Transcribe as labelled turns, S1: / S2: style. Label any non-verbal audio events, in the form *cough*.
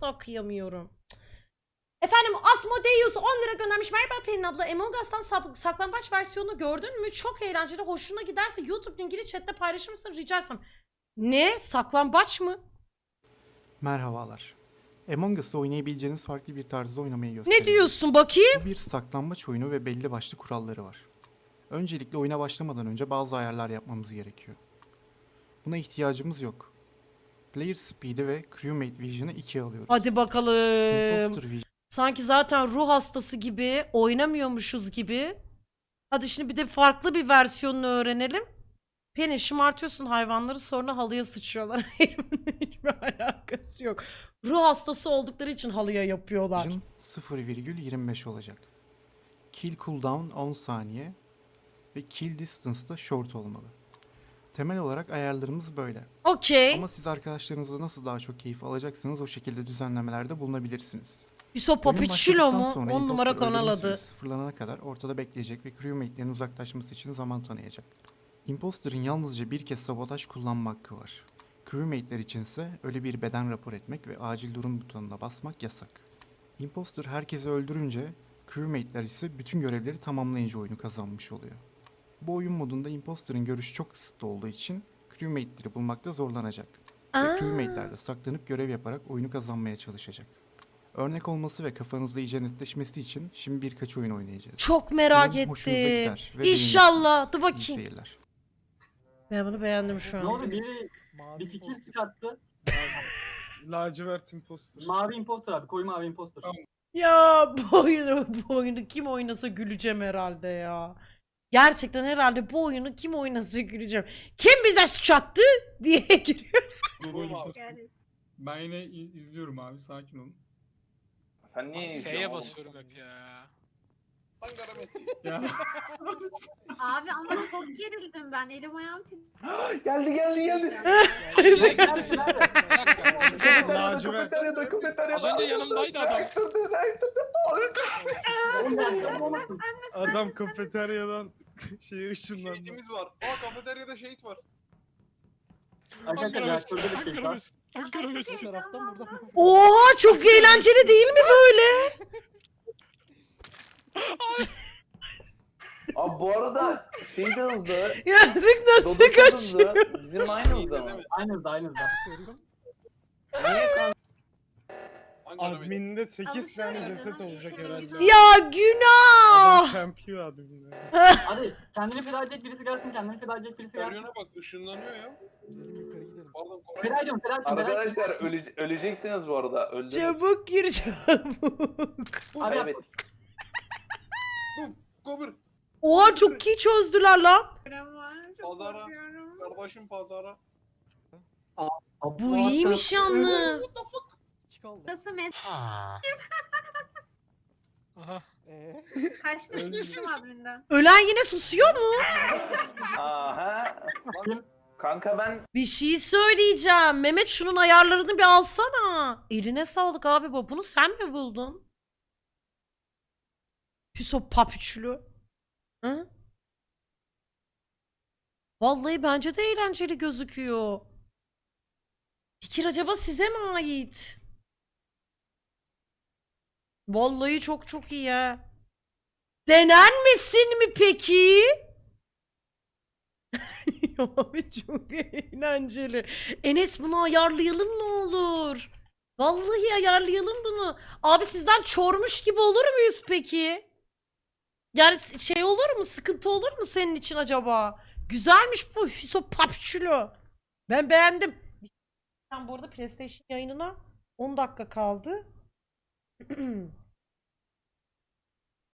S1: Da kıyamıyorum. Efendim Asmodeus 10 lira göndermiş. Merhaba Pelin abla. Among Us'tan saklambaç versiyonunu gördün mü? Çok eğlenceli. Hoşuna giderse YouTube linkini chatte paylaşır mısın rica etsem. Ne? Saklambaç mı?
S2: Merhabalar. Among Us'ı oynayabileceğiniz farklı bir tarzda oynamayı göstereyim.
S1: Ne diyorsun bakayım?
S2: Bu bir saklambaç oyunu ve belli başlı kuralları var. Öncelikle oyuna başlamadan önce bazı ayarlar yapmamız gerekiyor. Buna ihtiyacımız yok. Player Speed'i ve Crewmate Vision'ı 2'ye alıyoruz.
S1: Hadi bakalım.
S2: Imposter Vision
S1: Sanki zaten ruh hastası gibi oynamıyormuşuz gibi. Hadi şimdi bir de farklı bir versiyonunu öğrenelim. Pelin şımartıyorsun hayvanları sonra halıya sıçıyorlar. *laughs* Hiçbir alakası yok. Ruh hastası oldukları için halıya yapıyorlar.
S2: 0,25 olacak. Kill cooldown 10 saniye ve kill distance da short olmalı. Temel olarak ayarlarımız böyle.
S1: Okey.
S2: Ama siz arkadaşlarınızla nasıl daha çok keyif alacaksınız o şekilde düzenlemelerde bulunabilirsiniz.
S1: Yusuf
S2: Oyun
S1: Papiçilo
S2: başladıktan
S1: mu?
S2: sonra
S1: 10 numara kanal
S2: öldürme
S1: adı.
S2: süresi sıfırlanana kadar ortada bekleyecek ve crewmate'lerin uzaklaşması için zaman tanıyacak. Imposter'ın yalnızca bir kez sabotaj kullanma hakkı var. Crewmate'ler içinse öyle bir beden rapor etmek ve acil durum butonuna basmak yasak. Imposter herkesi öldürünce, crewmate'ler ise bütün görevleri tamamlayınca oyunu kazanmış oluyor. Bu oyun modunda Imposter'ın görüşü çok kısıtlı olduğu için crewmate'leri bulmakta zorlanacak.
S1: Aa.
S2: Ve crewmate'ler de saklanıp görev yaparak oyunu kazanmaya çalışacak. Örnek olması ve kafanızda iyice netleşmesi için şimdi birkaç oyun oynayacağız.
S1: Çok merak
S2: Umarım hoşunuza
S1: ettim.
S2: gider ve
S1: İnşallah. Dur
S2: beğenirsiniz. İyi
S1: bakayım.
S2: seyirler.
S1: Ben bunu beğendim şu
S3: Ne
S1: an.
S3: oldu biri bir fikir çıkarttı. *laughs*
S4: Lacivert imposter.
S3: Mavi imposter abi koyu mavi imposter.
S4: Tamam.
S1: Ya bu oyunu, bu oyunu kim oynasa güleceğim herhalde ya. Gerçekten herhalde bu oyunu kim oynasa güleceğim. Kim bize suç attı *laughs* diye
S4: imposter. Ben yine i- izliyorum abi sakin olun.
S5: Sen niye
S6: F'ye basıyorum hep ya.
S5: Ankara Messi. *laughs*
S4: Ya
S7: Abi ama çok gerildim ben. Elim ayağım titriyor. *gasps*
S5: geldi geldi geldi.
S6: İşte.
S3: nerede? *laughs*
S6: Bir dakika.
S4: Lacivert.
S6: Az önce yanımdaydı adam.
S4: Adam kafeteryadan *laughs* şeye ışınlandı.
S8: Şehitimiz var. Aa kafeteryada şehit var.
S3: Arkadaşlar
S6: Ankara Messi.
S3: reaktörde bir şey
S6: Ankara
S3: var.
S6: Messi. Ankara Messi.
S5: taraftan buradan.
S1: Oha çok eğlenceli değil mi böyle?
S5: Abi bu arada şey de hızlı.
S1: Yazık nasıl
S5: da
S1: kaçıyor?
S5: hızlı. Bizim aynı mı?
S8: mi?
S3: Aynı hızda aynı hızda.
S5: Niye kanka?
S4: Adminde 8 tane ceset olacak herhalde.
S1: Ya
S4: Adam
S1: günah.
S4: campliyor adminde. *laughs*
S3: Hadi kendini feda edecek birisi gelsin kendini feda edecek birisi gelsin.
S8: Karyona bak ışınlanıyor ya. Pardon Koray.
S3: Feda ediyorum feda ediyorum. feda ediyorum.
S5: Arkadaşlar öle- öleceksiniz bu arada. Öldünüz.
S1: Çabuk gir çabuk.
S3: Abi yap.
S5: Evet.
S8: Kobur.
S1: Oha çok iyi çözdüler lan.
S7: var. Çok
S8: Pazara.
S7: korkuyorum.
S8: Kardeşim pazara.
S1: Bu iyiymiş yalnız.
S8: What the fuck?
S7: Burası mes
S6: Aha.
S7: kaçtı düştüm adminden.
S1: Ölen yine susuyor mu?
S5: Aha. Kanka ben
S1: Bir şey söyleyeceğim. Mehmet şunun ayarlarını bir alsana. Eline sağlık abi bu. Bunu sen mi buldun? Hüso papuçlu. Hı? Vallahi bence de eğlenceli gözüküyor. Fikir acaba size mi ait? Vallahi çok çok iyi ya. Denenmesin mi peki? *laughs* Abi çok eğlenceli. Enes bunu ayarlayalım ne olur? Vallahi ayarlayalım bunu. Abi sizden çormuş gibi olur muyuz peki? Yani şey olur mu? Sıkıntı olur mu senin için acaba? Güzelmiş bu Hüso Papçulo. Ben beğendim. Ben bu arada PlayStation yayınına 10 dakika kaldı. *clears throat*